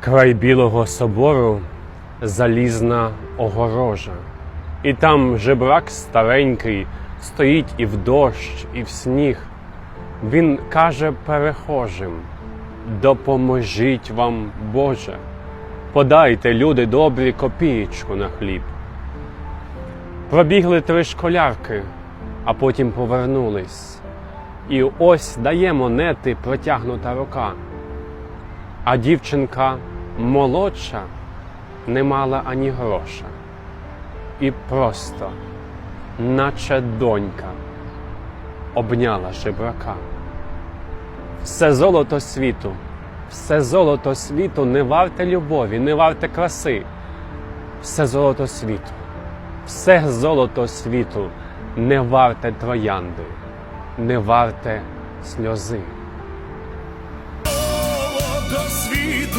Край білого собору залізна огорожа. І там жебрак старенький стоїть і в дощ, і в сніг. Він каже перехожим: Допоможіть вам, Боже, подайте, люди добрі, копієчку на хліб. Пробігли три школярки, а потім повернулись. І ось дає монети протягнута рука. А дівчинка молодша не мала ані гроша. І просто, наче донька, обняла жебрака. Все золото світу, все золото світу не варте любові, не варте краси. Все золото світу, все золото світу не варте троянди, не варте сльози до світу.